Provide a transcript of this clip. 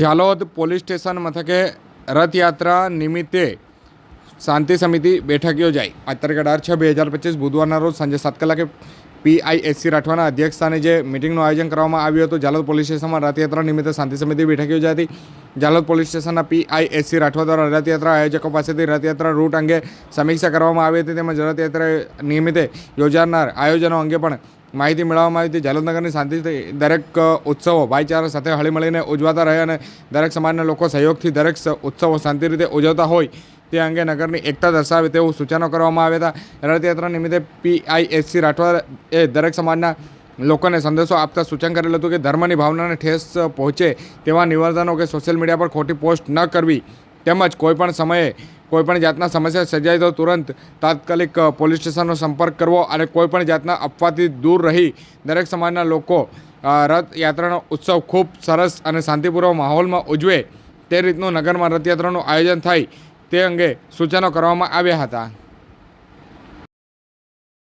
Jhalod police station મથકે રથયાત્રા નિમિત્તે શાંતિ સમિતિ બેઠક યોજાઈ. આજ તારીખ અઢાર છ બે હજાર પચીસ બુધવારના રોજ સાંજે સાત કલાકે પીઆઈએસસી રાઠવાના અધ્યક્ષસ્થાને જે મિટિંગનું આયોજન કરવામાં આવ્યું હતું, ઝાલોદ પોલીસ સ્ટેશનમાં રથયાત્રા નિમિત્તે શાંતિ સમિતિ બેઠક યોજાઈ હતી. ઝાલોદ પોલીસ સ્ટેશનના પીઆઈએસસી રાઠવા દ્વારા રથયાત્રા આયોજકો પાસેથી રથયાત્રા રૂટ અંગે સમીક્ષા કરવામાં આવી હતી. તેમજ રથયાત્રા નિમિત્તે યોજાનાર આયોજનો અંગે પણ માહિતી મેળવવામાં આવી હતી. જાલોદનગરની શાંતિથી દરેક ઉત્સવો ભાઈચારા સાથે હળીમળીને ઉજવાતા રહે અને દરેક સમાજના લોકો સહયોગથી દરેક ઉત્સવો શાંતિ રીતે ઉજવતા હોય તે અંગે નગરની એકતા દર્શાવે તેવું સૂચનો કરવામાં આવ્યા હતા. રથયાત્રા નિમિત્તે પીઆઈએસસી રાઠવા એ દરેક સમાજના લોકોને સંદેશો આપતા સૂચન કરેલું હતું કે ધર્મની ભાવનાને ઠેસ પહોંચે તેવા નિવેદનો કે સોશિયલ મીડિયા પર ખોટી પોસ્ટ ન કરવી તેમજ કોઈપણ સમયે કોઈપણ જાતના સમસ્યા સર્જાય તો તુરંત તાત્કાલિક પોલીસ સ્ટેશનનો સંપર્ક કરવો અને કોઈપણ જાતના અફવાથી દૂર રહી દરેક સમાજના લોકો રથયાત્રાનો ઉત્સવ ખૂબ સરસ અને શાંતિપૂર્વક માહોલમાં ઉજવે તે રીતનું નગરમાં રથયાત્રાનું આયોજન થાય તે અંગે સૂચનો કરવામાં આવ્યા હતા.